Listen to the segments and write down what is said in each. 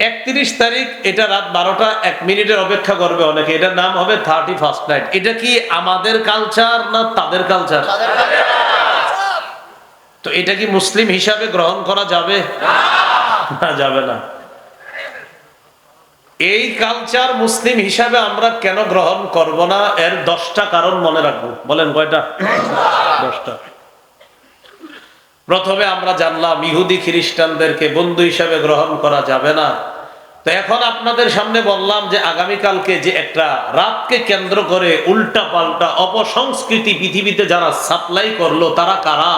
একত্রিশ তারিখ, এটা রাত বারোটা, এক মিনিটের অপেক্ষা করবে অনেকে। এটার নাম হবে থার্টি ফার্স্ট নাইট এটা কি আমাদের কালচার না তাদের কালচার তো এটা কি মুসলিম হিসাবে গ্রহণ করা যাবে? না যাবে না। এই কালচার মুসলিম হিসাবে আমরা কেন গ্রহণ করব না? এর দশটা কারণ মনে রাখব। বলেন কয়টা? দশটা। প্রথমে আমরা জানলাম, ইহুদি খ্রিস্টানদেরকে বন্ধু হিসাবে গ্রহণ করা যাবে না। তো এখন আপনাদের সামনে বললাম যে আগামীকালকে যে একটা রাতকে কেন্দ্র করে উল্টা পাল্টা অপসংস্কৃতি পৃথিবীতে যারা সাপ্লাই করল, তারা কারা?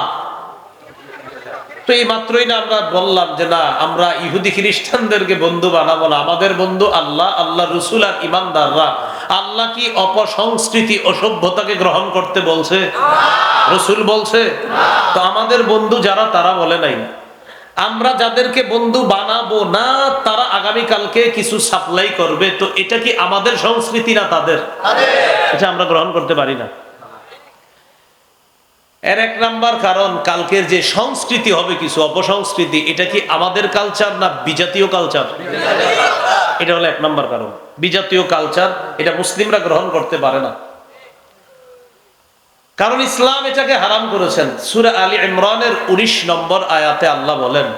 তো এই মাত্রই না আমরা বললাম যে না, আমরা ইহুদি খ্রিস্টানদেরকে বন্ধু বানাবো না। আমাদের বন্ধু আল্লাহ আল্লাহ রসুল আর ইমানদাররা। আল্লাহ কি অপসংস্কৃতি অসভ্যতাকে গ্রহণ করতে বলছে? রসুল বলছে? তো আমাদের বন্ধু যারা, তারা বলে নাই। আমরা যাদেরকে বন্ধু বানাবো না, তারা আগামীকালকে কিছু সাপ্লাই করবে। তো এটা কি আমাদের সংস্কৃতি না তাদের? এটা আমরা গ্রহণ করতে পারি না। এর এক নাম্বার কারণ, কালকের যে সংস্কৃতি হবে কিছু, অপসংস্কৃতি, এটা কি আমাদের কালচার না বিজাতীয় কালচার এটা হলো এক নাম্বার কারণ। বিজাতীয় কালচার এটা মুসলিমরা গ্রহণ করতে পারে না। কারণ ইসলাম এটাকে হারাম করেছেন। সুরা আলী ইমরানের উনিশ নম্বর আয়াতে আল্লাহ বলেন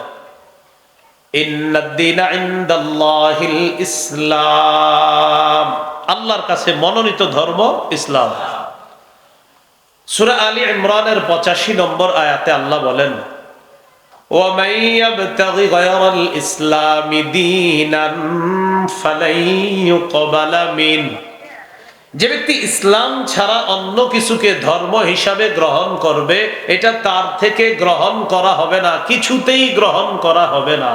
ইসলাম। আল্লাহর কাছে মনোনীত ধর্ম ইসলাম। সুরা আলী ইমরানের পঁচাশি নম্বর আয়াতে আল্লাহ বলেন ومن يبتغ غير الإسلام دينا فلن يقبل منه যে ব্যক্তি ইসলাম ছাড়া অন্য কিছুকে ধর্ম হিসাবে গ্রহণ করবে এটা তার থেকে গ্রহণ করা হবে না কিছুতেই গ্রহণ করা হবে না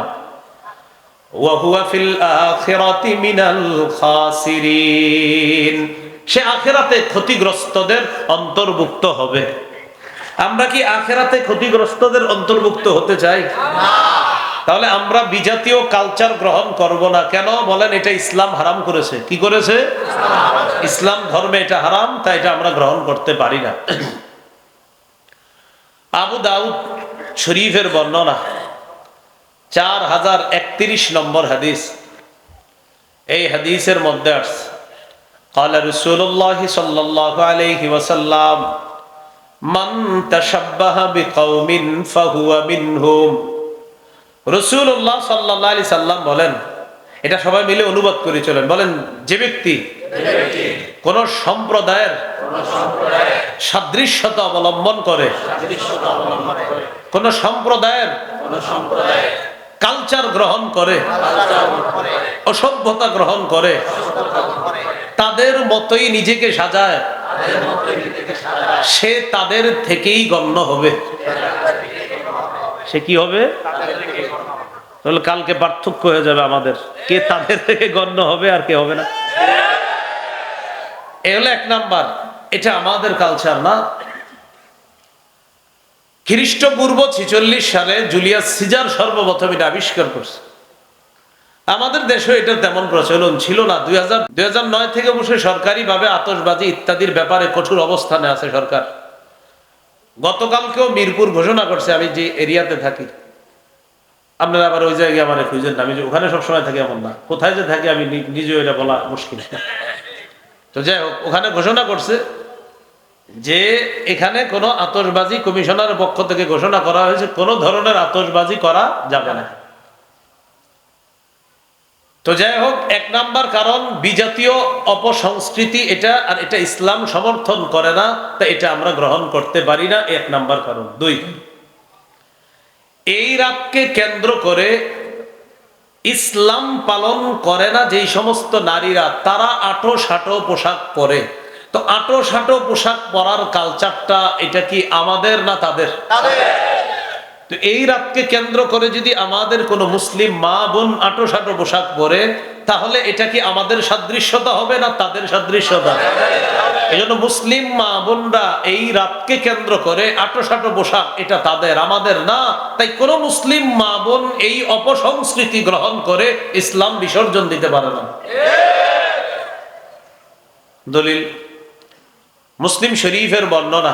ওয়াহুয়া ফিল আখিরাতি মিনাল খাসিরিন সে আখেরাতে ক্ষতিগ্রস্তদের অন্তর্ভুক্ত হবে আমরা কি আখেরাতে ক্ষতিগ্রস্তদের অন্তর্ভুক্ত হতে চাই তাহলে আমরা বিজাতীয় কালচার গ্রহণ করব না কেন বলেন এটা ইসলাম হারাম করেছে কি করেছে ইসলাম ধর্মে এটা হারাম তাই এটা আমরা গ্রহণ করতে পারি না আবু দাউদ শরীফের বর্ণনা চার হাজার একত্রিশ নম্বর হাদিস এই হাদিসের মধ্যে আসছে قال رسول الله صلى الله عليه وسلم মান তাশাব্বাহা বিকাউমিন ফাহুয়া মিনহুম। রাসূলুল্লাহ সাল্লাল্লাহু আলাইহি সাল্লাম বলেন, এটা সবাই মিলে অনুবাদ করে চলেন। বলেন, যে ব্যক্তি কোন সম্প্রদায়ের সাদৃশ্যতা অবলম্বন করে, কোন সম্প্রদায়ের কালচার গ্রহণ করে, অসভ্যতা গ্রহণ করে, তাদের মতোই নিজেকে সাজায়। সে তাদের থেকেই গণ্য হবে। সে কি হবে? তাহলে কালকে পার্থক্য হয়ে যাবে আমাদের। কে তাদের থেকে গণ্য হবে আর কে হবে না? এ হলো এক নাম্বার। এটা আমাদের কালচার না। খ্রিস্টপূর্ব ছিচল্লিশ সালে জুলিয়াস সিজার সর্বপ্রথম এটা আবিষ্কার করছে। আমাদের দেশে এটার তেমন প্রচলন ছিল না। দুই হাজার দুই হাজার নয় থেকে বসে সরকারিভাবে আতসবাজি ইত্যাদির ব্যাপারে কঠোর অবস্থানে আছে সরকার। গতকালকেও মিরপুর ঘোষণা করছে, আমি যে এরিয়াতে থাকি, আপনারা আবার ওই জায়গায় আমার খুঁজেন না। আমি যে ওখানে সবসময় থাকি এমন না। কোথায় যে থাকি আমি নি- নিজেও এটা বলা মুশকিল। তো যাই হোক, ওখানে ঘোষণা করছে যে এখানে কোনো আতসবাজি কমিশনারের পক্ষ থেকে ঘোষণা করা হয়েছে, কোনো ধরনের আতসবাজি করা যাবে না। তো যাই হোক, এক নাম্বার কারণ বিজাতীয় অপসংস্কৃতি এটা আর এটা ইসলাম সমর্থন করে না, তা এটা আমরা গ্রহণ করতে পারি না এক নাম্বার কারণ। দুই, এই রাতকে কেন্দ্র করে ইসলাম পালন করে না যেই সমস্ত নারীরা, তারা আটো সাটো পোশাক পরে। তো আটো সাটো পোশাক পরার কালচারটা এটা কি আমাদের না তাদের। তো এই রাতকে কেন্দ্র করে যদি আমাদের কোনো মুসলিম মা, বোন আটো সাটো পোশাক পরে, তাহলে এটা কি আমাদের সাদৃশ্যতা হবে না তাদের সাদৃশ্যতা? এই জন্য মুসলিম মা, বোনরা এই রাতকে কেন্দ্র করে আটো সাটো পোশাক এটা তাদের, আমাদের না। তাই কোন মুসলিম মা, বোন এই অপসংস্কৃতি গ্রহণ করে ইসলাম বিসর্জন দিতে পারে না। দলিল, মুসলিম শরীফের বর্ণনা।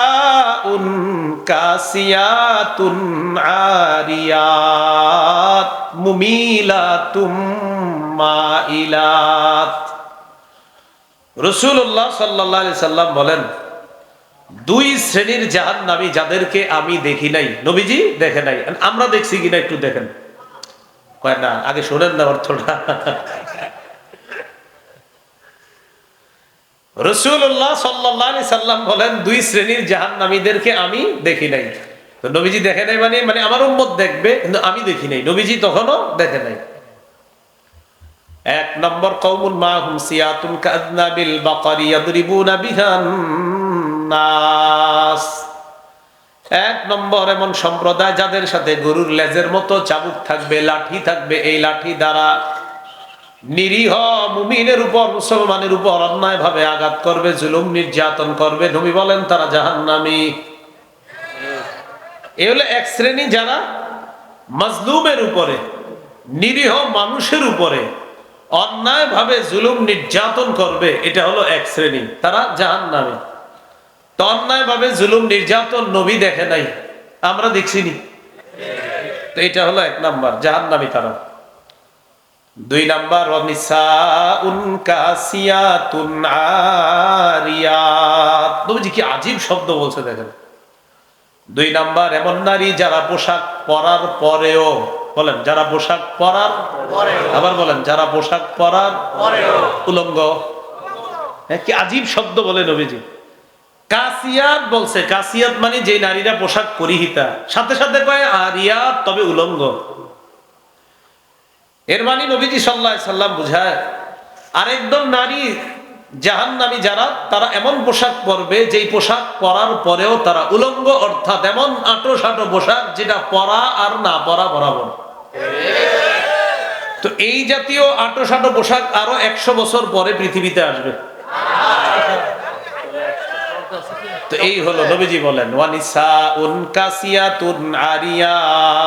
উন কাসিয়াতুন আরিয়াত মুমিলাতুম মাইলাত রসুল্লাহ সাল্লাহ সাল্লাম বলেন, দুই শ্রেণির জাহান নামি যাদেরকে আমি দেখি নাই, নবীজি দেখে নাই, আমরা দেখছি কিনা একটু দেখেন। কয় না, আগে শোনেন না অর্থটা। রসুল্লাহ সাল্লাহ সাল্লাম বলেন, দুই শ্রেণির জাহান নামীদেরকে আমি দেখি নাই। নবীজি দেখে নাই মানে মানে আমার উম্মত দেখবে, কিন্তু আমি দেখি নাই। নবীজি তখনও দেখে নাই। এক নম্বর কৌমুল মাহুম সিয়াতুন কাদনাবিল বাকারি ইয়াদরিবুনা বিহান নাস। এক নম্বর এমন সম্প্রদায় যাদের সাথে গরুর লেজের মতো চাবুক থাকবে, লাঠি থাকবে, এই লাঠি দ্বারা নিরীহ মুমিনের উপর, মুসলমানের উপর অন্যায় ভাবে আঘাত করবে, জুলুম নির্যাতন করবে। নবী বলেন, তারা জাহান্নামী। এ হলো এক শ্রেণি যারা মাজলুমের উপরে, নিরীহ মানুষের উপরে অন্যায় ভাবে জুলুম নির্যাতন করবে, এটা হলো এক শ্রেণি। তারা জাহান নামে তো অন্যায় ভাবে জুলুম নির্যাতন নবী দেখে নাই, আমরা দেখছিনি তো এটা হলো এক নাম্বার জাহান নামী তারা। দুই নাম্বার নবীজি কি আজীব শব্দ বলছে দেখেন। দুই নাম্বার এমন নারী যারা পোশাক পরার পরেও বলেন যারা পোশাক পরার আবার বলেন যারা পোশাক পরার উলঙ্গ। কি আজীব শব্দ বলে নবীজি। কাসিয়াত বলছে কাসিয়াত মানে যে নারীরা পোশাক পরিহিতা। সাথে সাথে কয় আরিয়াত তবে উলঙ্গ। এর মানে নবীজি সাল্লাহ সাল্লাম বুঝায় আরেকদল নারী জাহান নামী যারা, তারা এমন পোশাক পরবে, যেই পোশাক পরার পরেও তারা উলঙ্গ, অর্থাৎ এমন আটো সাটো পোশাক যেটা পরা আর না পরা বরাবর। তো এই জাতীয় আটো সাটো পোশাক আরও একশো বছর পরে পৃথিবীতে আসবে। তো এই হলো নবীজি বলেন ওয়ানিসা উন কাসিয়াতুন আরিয়াত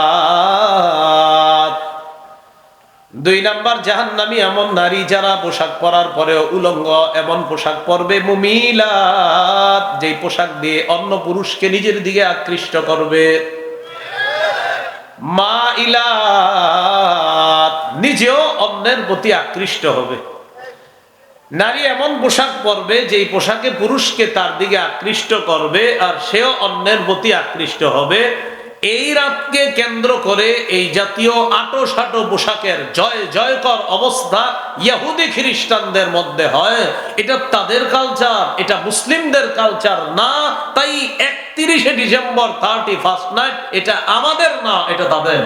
দুই নাম্বার, জাহান্নামী এমন নারী যারা পোশাক পরার পরেও উলঙ্গ, এমন পোশাক পরবে মুমিলাত, যেই পোশাক দিয়ে অন্য পুরুষকে নিজের দিকে আকৃষ্ট করবে। মা ইলাত নিজেও অন্যের প্রতি আকৃষ্ট হবে। নারী এমন পোশাক পরবে, যেই পোশাকে পুরুষকে তার দিকে আকৃষ্ট করবে, আর সেও অন্যের প্রতি আকৃষ্ট হবে। এই রাতকে কেন্দ্র করে এই জাতীয় আটো সাটো পোশাকের জয় জয়কর অবস্থা ইয়াহুদি খ্রিস্টানদের মধ্যে হয়। এটা তাদের কালচার এটা মুসলিমদের কালচার না, তাই একত্রিশে ডিসেম্বর থার্টি ফার্স্ট নাইট এটা আমাদের না, এটা তাদের।